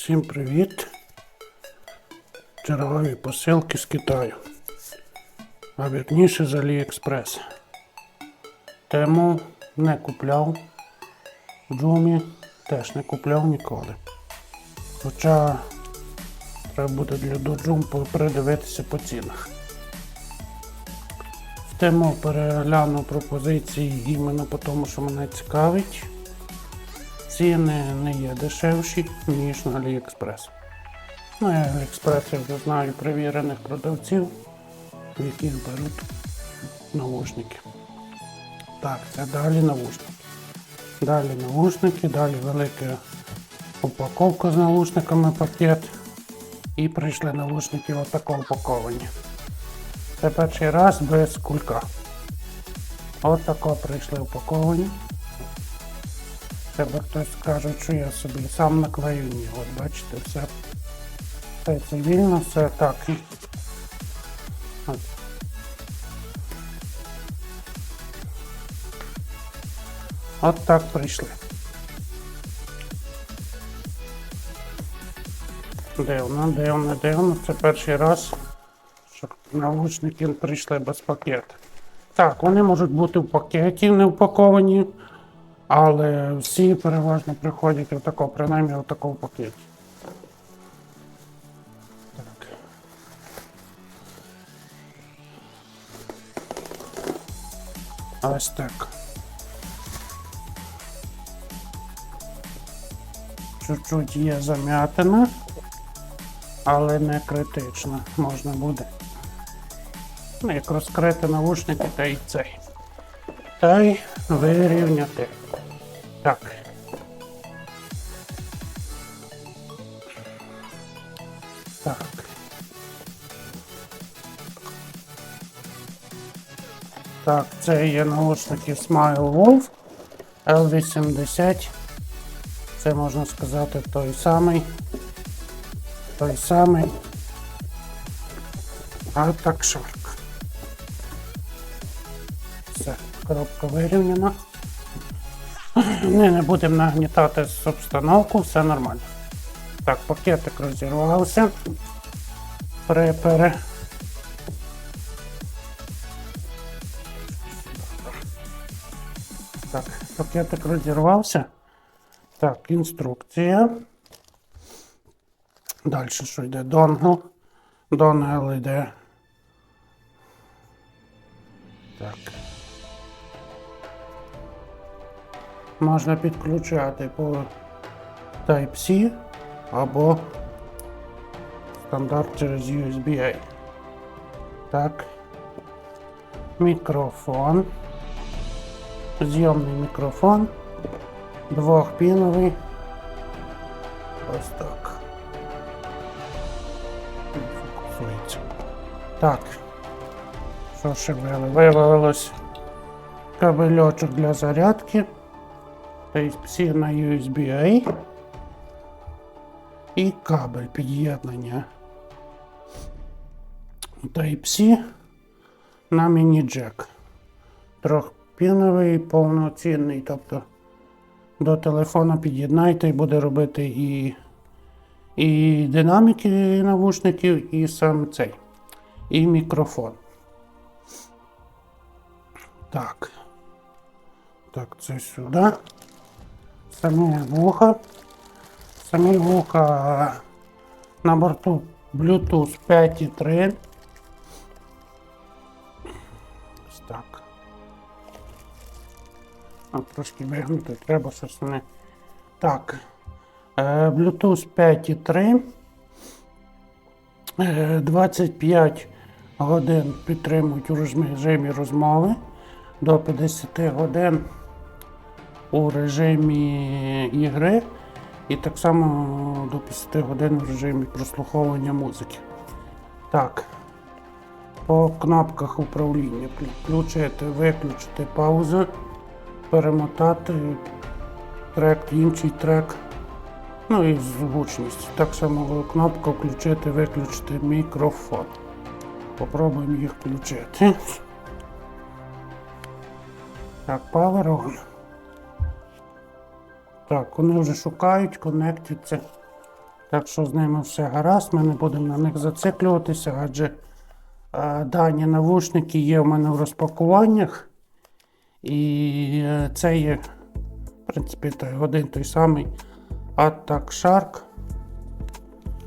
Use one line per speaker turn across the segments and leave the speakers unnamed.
Всім привіт! Чергові посилки з Китаю. А вірніше з Аліекспрес. Тему не купляв. Джумі теж не купляв ніколи. Хоча треба буде для доджум передивитися по цінах. В тему перегляну пропозиції іменно по тому, що мене цікавить. Ціни не є дешевші, ніж на AliExpress. Ну, я AliExpress я вже знаю перевірених продавців, в яких беруть наушники. Так, це далі наушники. Далі наушники, далі велика упаковка з наушниками пакет. І прийшли наушники отако упаковані. Це перший раз без кулька. Отако прийшли упаковані. Треба хтось скаже, що я собі сам наклею. Ні, от бачите, все, все цивільно, все так. От. Так прийшли. Дивно, дивно, дивно. Це перший раз, що наушники прийшли без пакета. Так, вони можуть бути в пакеті, не упаковані. Але всі переважно приходять отако, принаймні в пакеті. Так. Ось так. Чуть-чуть є зам'ятина, але не критична. Можна буде. Ну, як розкрити навушники та й цей. Та й вирівняти. Так. Так. Так, це є наушники Smile Wolf L80. Це можна сказати той самий. Той самий. А так шарк. Все, коробка вирівняна. Ми не будемо нагнітати з обстановку, все нормально. Так, пакетик розірвався. Пере, пере. Так, пакетик розірвався. Так, інструкція. Далі що йде? Донгл. Донгл йде. Так. Можна підключати по Type-C або стандарт через USB-A. Так. Мікрофон. Зйомний мікрофон. Двохпіновий. Ось так. Фокусується. Так. Що ще виявилось? Кабельочок для зарядки. Type-C на USB-A і кабель під'єднання Type-C на міні-джек. Трьохпіновий, повноцінний, тобто до телефона під'єднайте і буде робити і, і динаміки навушників, і сам цей, і мікрофон. Так. Так, це сюди самі вуха. Самі вуха на борту Bluetooth 5.3. Ось так. Трошки вигнути, треба щось не. Так. Е, Bluetooth 5.3. Е, 25 годин підтримують у режимі розмови. До 50 годин у режимі ігри і так само до 50 годин в режимі прослуховування музики. Так. По кнопках управління включити, виключити паузу, перемотати трек, інший трек. Ну і звучність. Так само кнопка включити, виключити мікрофон. Попробуємо їх включити. Так, Power On. Так, вони вже шукають, конектяться. Так що з ними все гаразд, ми не будемо на них зациклюватися, адже е, дані навушники є в мене в розпакуваннях. І е, це є, в принципі, той, один той самий Attack Shark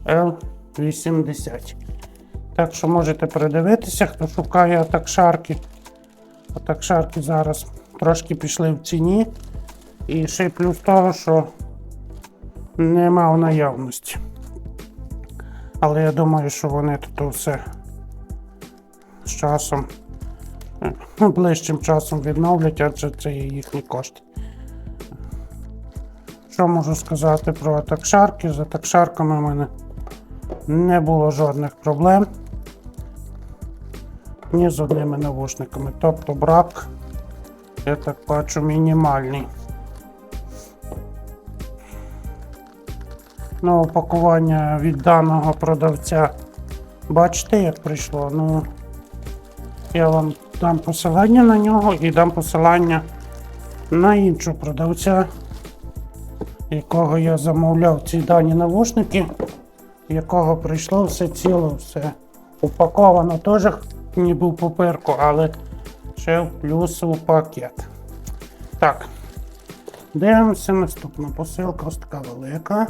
L80. Так що можете передивитися, хто шукає Attack Shark. Attack Shark зараз трошки пішли в ціні. І ще плюс того, що нема в наявності. Але я думаю, що вони тут все з часом, е, ну, ближчим часом відновлять, адже це є їхні кошти. Що можу сказати про атакшарки? З атакшарками в мене не було жодних проблем. Ні з одними навушниками. Тобто брак, я так бачу, мінімальний. Ну, упакування від даного продавця. Бачите, як прийшло? Ну, я вам дам посилання на нього і дам посилання на іншого продавця, якого я замовляв ці дані навушники, якого прийшло все ціло, все упаковано теж ніби в паперку, але ще плюс у пакет. Так, дивимося наступна посилка, ось така велика.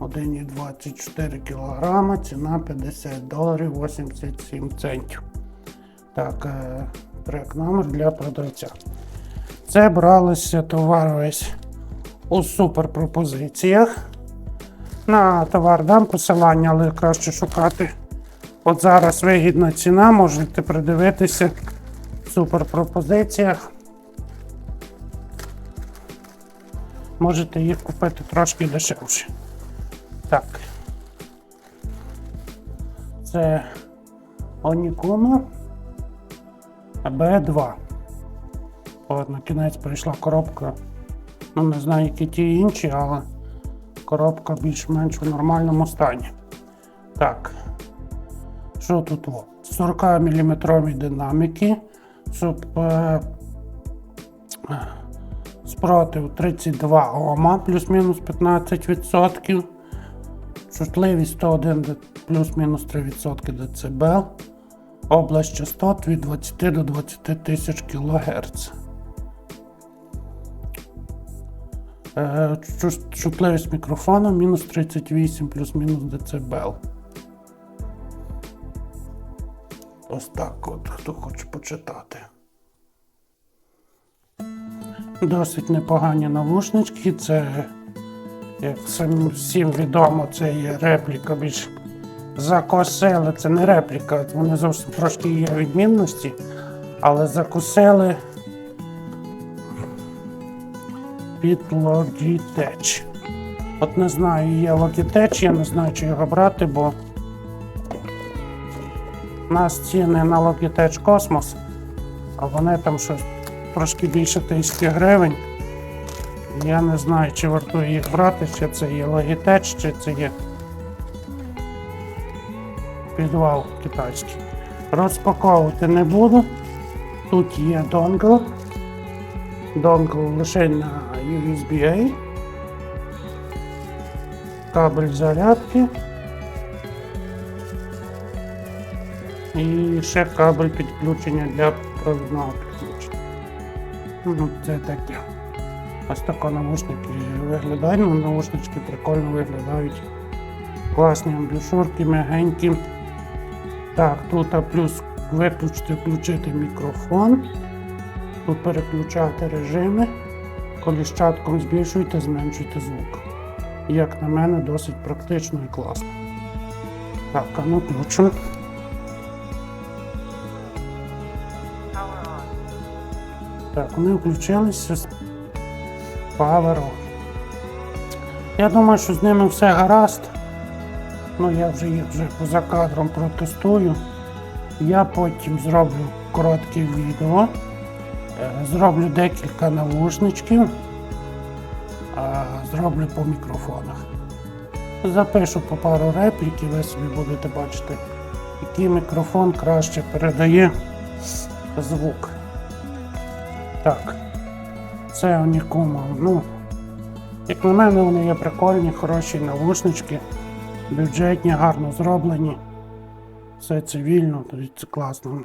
1,24 кг, ціна 50 доларів 87 центів. Так, е, трек номер для продавця. Це бралося товар весь у суперпропозиціях. На товар дам посилання, але краще шукати. От зараз вигідна ціна, можете придивитися в суперпропозиціях. Можете їх купити трошки дешевше. Так. Це Онікуно Б2. От на кінець прийшла коробка. Ну, не знаю, які ті інші, але коробка більш-менш у нормальному стані. Так. Що тут? 40 мм динаміки. Щоб, е, спротив 32 Ома, плюс-мінус 15%. Чутливість 101 плюс-мінус 3% дБ. Область частот від 20 до 20 тисяч кГц. Е, Чутливість мікрофона мінус 38 плюс-мінус дБ. Ось так от, хто хоче почитати. Досить непогані навушнички. Це, як всім, відомо, це є репліка більш закосили. Це не репліка, вони зовсім трошки є відмінності, але закусили під Logitech. От не знаю, є Logitech, я не знаю, чи його брати, бо у нас ціни на Logitech Cosmos, а вони там щось трошки більше тисячі гривень. Я не знаю, чи вартує їх брати, чи це є Logitech, чи це є підвал китайський. Розпаковувати не буду. Тут є донгл. Донгл лише на USB-A. Кабель зарядки. І ще кабель підключення для провідного підключення. Ну, це таке. Ось тако навушники виглядають. Ну, навушнички прикольно виглядають. Класні амбушурки, м'ягенькі. Так, тут плюс виключити, включити мікрофон. Тут переключати режими. Коліщатком збільшуйте, зменшуйте звук. Як на мене, досить практично і класно. Так, а ну включимо. Так, вони включилися on. Я думаю, що з ними все гаразд. Ну, я вже їх вже поза кадром протестую. Я потім зроблю коротке відео. Е, Зроблю декілька навушничків. Зроблю по мікрофонах. Запишу по пару реплік і ви собі будете бачити, який мікрофон краще передає звук. Так, це Онікума. Ну, Як на мене, вони є прикольні, хороші навушнички, бюджетні, гарно зроблені. Все цивільно, тобто це класно.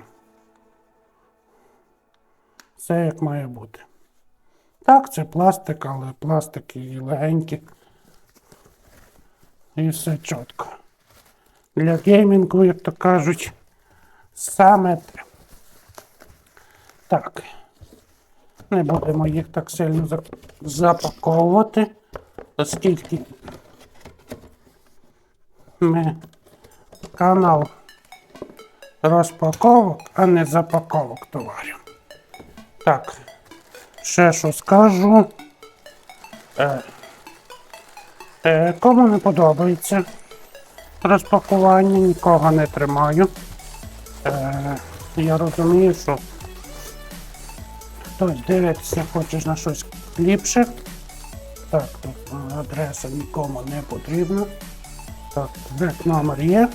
Все як має бути. Так, це пластик, але пластик і легенький. І все чітко. Для геймінгу, як то кажуть, саме те. Так. Не будемо їх так сильно запаковувати, оскільки ми канал розпаковок, а не запаковок товарів. Так, ще що скажу. Е, е, кому не подобається розпакування, нікого не тримаю. Е, я розумію, що хтось дивиться, хочеш на щось ліпше. Так, тут адреса нікому не потрібна. Так, де номер є.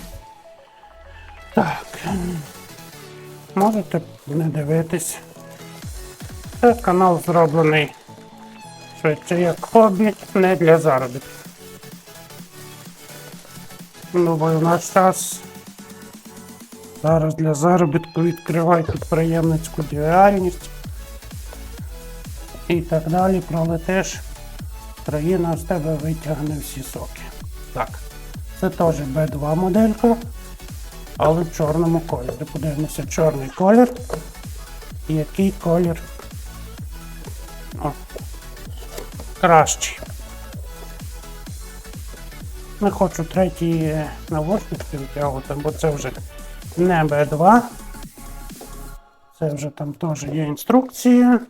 Так. Можете не дивитись. Це канал зроблений швидше як хобі, не для заробітку. Ну, бо в наш час зараз для заробітку відкривай підприємницьку діяльність і так далі пролетиш. Країна з тебе витягне всі соки. Так, це теж B2 моделька, але в чорному кольорі. Подивимося чорний колір. Який колір О, кращий. Не хочу третій навушники витягувати, бо це вже не B2. Це вже там теж є інструкція.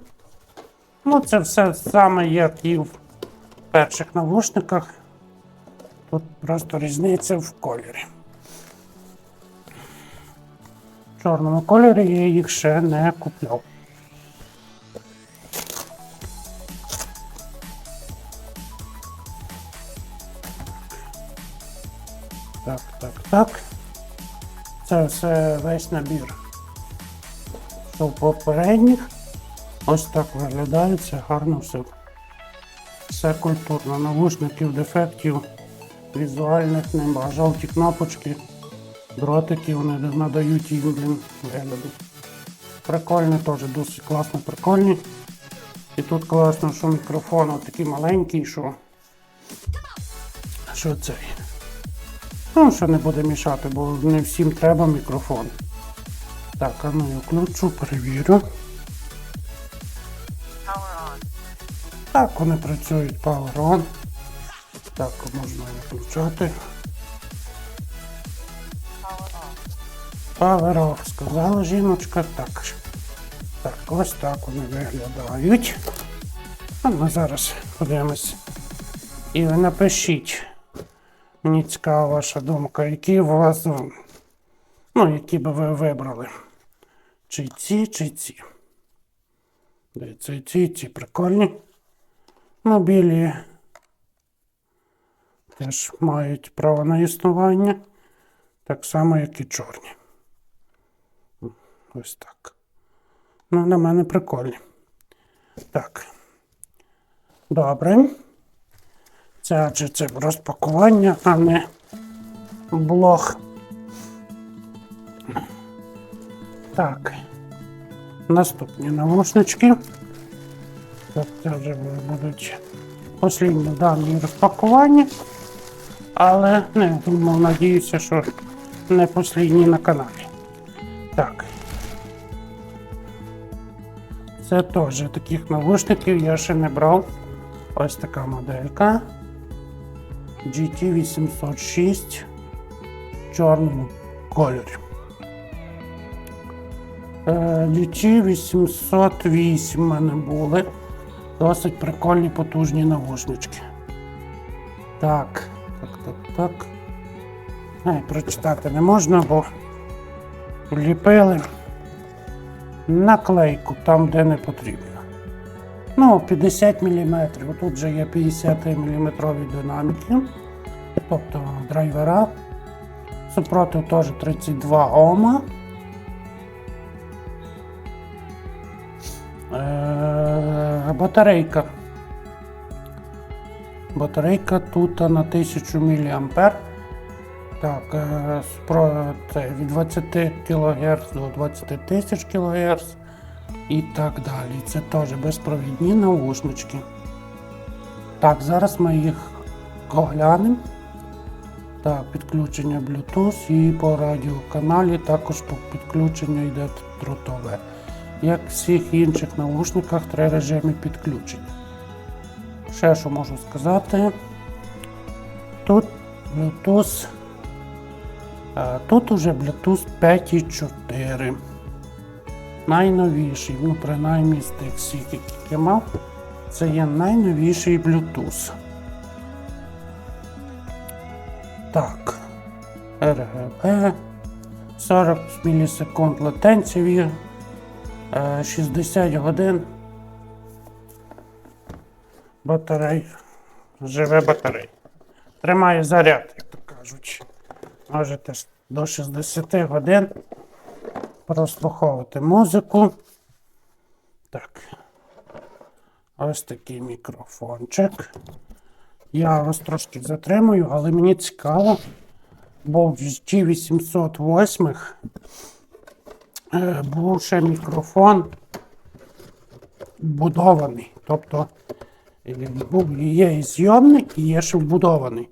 Ну, це все саме як і в перших навушниках. Тут просто різниця в кольорі. В чорному кольорі я їх ще не купляв. Так, так, так. Це все весь набір. Що попередніх. Ось так виглядає, це гарно все. Все культурно. Навушників, дефектів, візуальних нема. Жовті кнопочки, дротики вони надають їм вигляду. Прикольні теж, досить класно прикольні. І тут класно, що мікрофон такий маленький, що. Що цей? Ну, що не буде мішати, бо не всім треба мікрофон. Так, а ну я включу, перевірю. Так, вони працюють Power On. Так, можна.
Power off.
Power Off, сказала жіночка. Так. Так, ось так вони виглядають. А ми зараз подивимось. І ви напишіть. Мені цікава ваша думка, які у вас, ну, які би ви вибрали. Чи ці, чи ці. І ці, ці прикольні. Ну, білі теж мають право на існування. Так само, як і чорні. Ось так. Ну, на мене прикольні. Так. Добре. Це адже це розпакування, а не блог. Так. Наступні навушнички. Це вже будуть послідні дані розпакування. Але не думав, надіюся, що не послідні на каналі. Так. Це теж таких навушників я ще не брав. Ось така моделька. GT806 в чорному кольорі. Е, GT808 в мене були. Досить прикольні потужні навушнички. Так, так, так, так. Ай, прочитати не можна, бо вліпили наклейку там, де не потрібно. Ну, 50 мм. Тут же є 50 мм динаміки, тобто драйвера. Супротив теж 32 Ома. Батарейка Батарейка тут на 1000 мА. Так, е, це від 20 кГц до 20 тисяч кГц і так далі. Це теж безпровідні наушнички. Так, зараз ми їх оглянемо. Так, підключення Bluetooth і по радіоканалі також по підключенню йде трутове. Як всіх інших наушниках, три режими підключення. Ще що можу сказати. Тут Bluetooth. е, Тут уже Bluetooth 5.4. Найновіший, ну принаймні з тих всіх, яких я мав, це є найновіший Bluetooth. Так. RGB. 40 мілісекунд латенції. Е, 60 годин. Батарей. Живе батарей. Тримає заряд, як то кажуть. Можете до 60 годин прослуховувати музику. Так. Ось такий мікрофончик. Я вас трошки затримую, але мені цікаво, бо в G808 е, був ще мікрофон вбудований. Тобто є і зйомник, і є ще вбудований.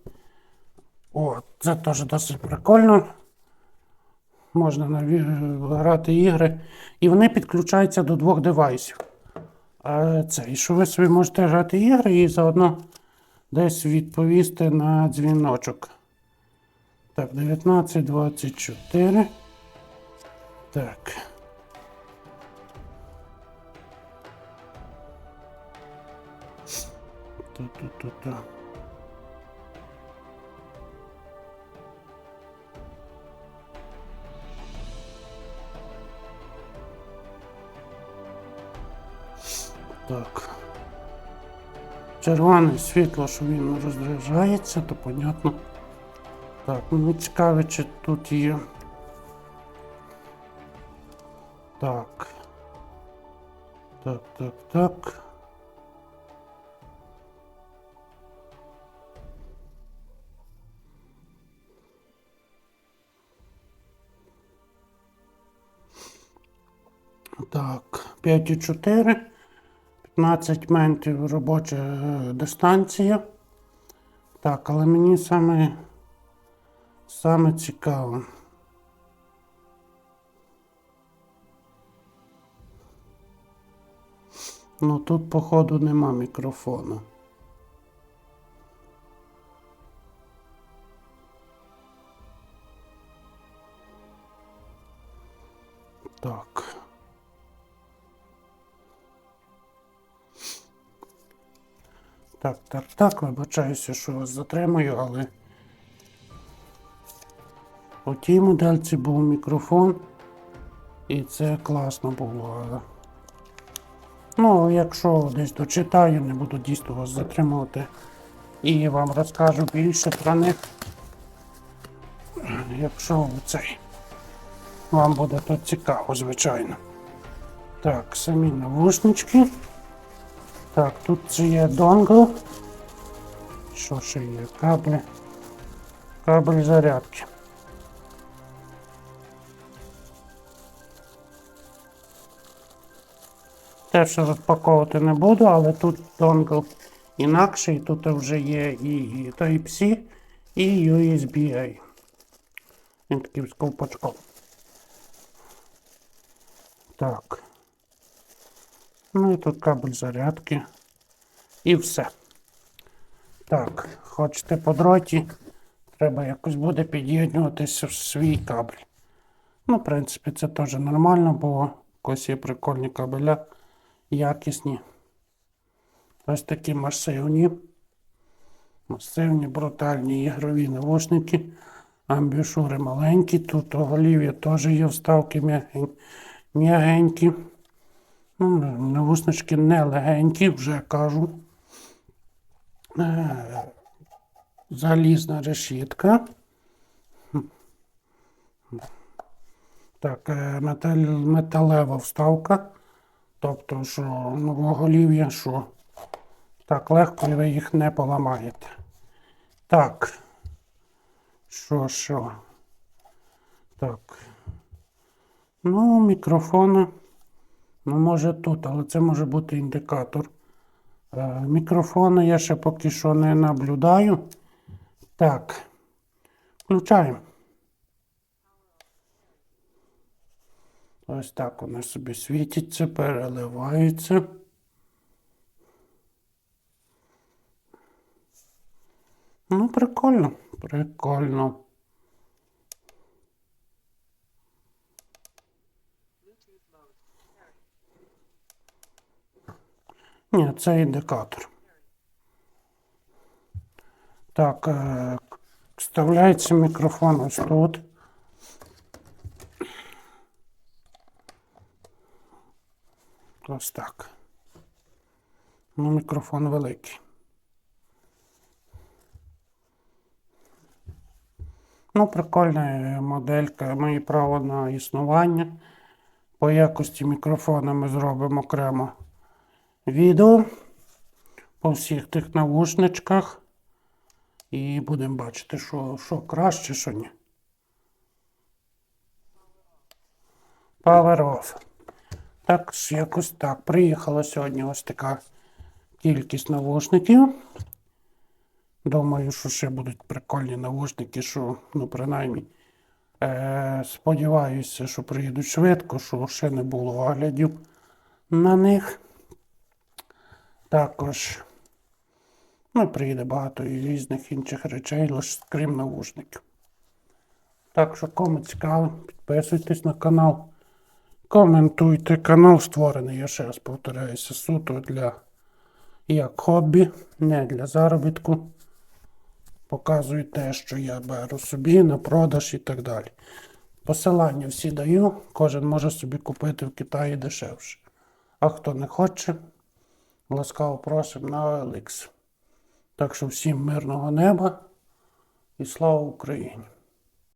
О, це теж досить прикольно. Можна грати ігри. І вони підключаються до двох девайсів. А це, і що ви собі можете грати ігри і заодно десь відповісти на дзвіночок. Так, 19.24. Так. Ту-ту-ту-ту. Так. Червоне світло, що він розряджається, то понятно. Так, мені цікаво, чи тут є. Так. Так, так, так. Так, 5,4. 15 метрів робоча е, дистанція. Так, але мені саме, саме цікаво. Ну тут, походу, нема мікрофону. Так. Так, так, так, вибачаюся, що вас затримую, але у тій модельці був мікрофон, і це класно було. Ну, якщо десь дочитаю, не буду дійсно вас затримувати і вам розкажу більше про них. Якщо цей вам буде то цікаво, звичайно. Так, самі навушнички. Так, тут це є донгл. Що ще є? Кабель. Кабель зарядки. Теж розпаковувати не буду, але тут донгл інакший. Тут вже є і Type-C, і USB-A. Він такий з ковпачком. Так. Ну і тут кабель зарядки. І все. Так, хочете по дроті, треба якось буде під'єднуватися в свій кабель. Ну, в принципі, це теж нормально, бо якось є прикольні кабеля, якісні. Ось такі масивні. Масивні, брутальні ігрові навушники. Амбішури маленькі. Тут оголів'я теж є вставки м'ягенькі. Ну, навушнички не легенькі, вже кажу. Е, Залізна решітка. Так, е, метал, металева вставка. Тобто, що новоголів'я, що Так, легко і ви їх не поламаєте. Так. Що, що? Так. Ну, мікрофони. Ну, може тут, але це може бути індикатор. Е, мікрофони я ще поки що не наблюдаю. Так. Включаємо. Ось так вони собі світяться, переливаються. Ну, прикольно, прикольно. Ні, це індикатор. Так, е, вставляється мікрофон ось тут. Ось так. Ну, мікрофон великий. Ну, прикольна моделька, має право на існування. По якості мікрофона ми зробимо окремо відео по всіх тих навушничках. І будемо бачити, що, що краще, що ні. Power off. Так, якось так. Приїхала сьогодні ось така кількість навушників. Думаю, що ще будуть прикольні навушники, що, ну, принаймні, е, сподіваюся, що приїдуть швидко, що ще не було оглядів на них. Також, ну, приїде багато і різних інших речей, лише крім навушників. Так що, кому цікаво, підписуйтесь на канал. Коментуйте. Канал створений, я ще раз повторяюся, суто для як хобі, не для заробітку. Показую те, що я беру собі на продаж і так далі. Посилання всі даю, кожен може собі купити в Китаї дешевше. А хто не хоче, ласкаво просимо на OLX. Так що всім мирного неба і слава Україні!